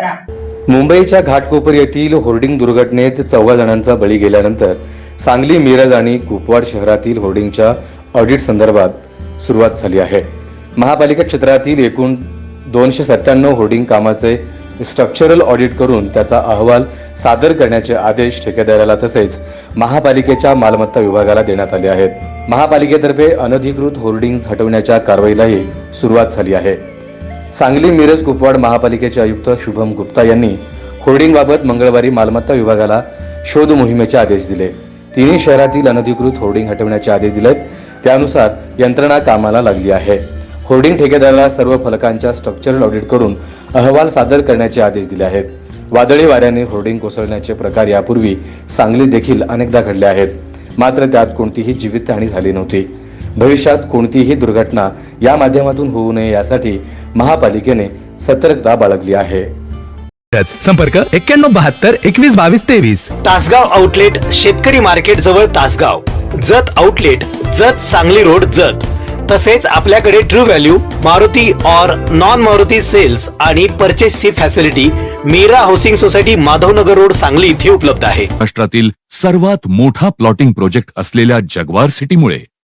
करा. मुंबईच्या घाटकोपर येथील होर्डिंग दुर्घटनेत चौघा जणांचा बळी गेल्यानंतर सांगली मिरज आणि कुपवाड शहरातील होर्डिंगच्या ऑडिट संदर्भात सुरुवात झाली आहे. महापालिका क्षेत्रातील एकूण दोनशे सत्त्याण्णव होर्डिंग कामाचे स्ट्रक्चरल ऑडिट करून त्याचा अहवाल सादर करण्याचे आदेश ठेकेदाराला तसेच महापालिकेच्या मालमत्ता विभागाला देण्यात आले आहेत. महापालिकेतर्फे अनधिकृत होर्डिंग्ज हटवण्याच्या कारवाईलाही सुरुवात झाली आहे. सांगली मिरज कुपवाड महापालिकेचे आयुक्त शुभम गुप्ता यांनी होर्डिंगबाबत मंगळवारी मालमत्ता विभागाला शोध मोहिमेचे आदेश दिले. तिन्ही शहरातील अनधिकृत होर्डिंग हटवण्याचे आदेश दिलेत. त्यानुसार यंत्रणा कामाला लागली आहे. होर्डिंग ठेकेदाराला सर्व फलकांच्या स्ट्रक्चरल ऑडिट करून अहवाल सादर करण्याचे आदेश दिले आहेत. वादळी वाऱ्याने होर्डिंग कोसळण्याचे प्रकार यापूर्वी सांगली देखील अनेकदा घडले आहेत. मात्र त्यात कोणतीही जीवितहानी झाली नव्हती. भविष्यात कोणतीही दुर्घटना या माध्यमातून होऊ नये यासाठी महापालिकेने सतर्कता बाळगली आहे. संपर्क एक्क्याण्णव बहात्तर एकवीस बावीस तेवीस. तासगाव आउटलेट शेतकरी मार्केट जवळ Tasgaon. Jat outlet Jat Sangli road Jat. तसेच आपल्याकडे ट्रू व्हॅल्यू मारुती और नॉन मारुती सेल्स आणि परचेसची facility Meera housing society Madhavnagar road Sangli इथे उपलब्ध आहे. महाराष्ट्रातील सर्वात मोठा प्लॉटिंग प्रोजेक्ट असलेल्या जगवार सिटीमुळे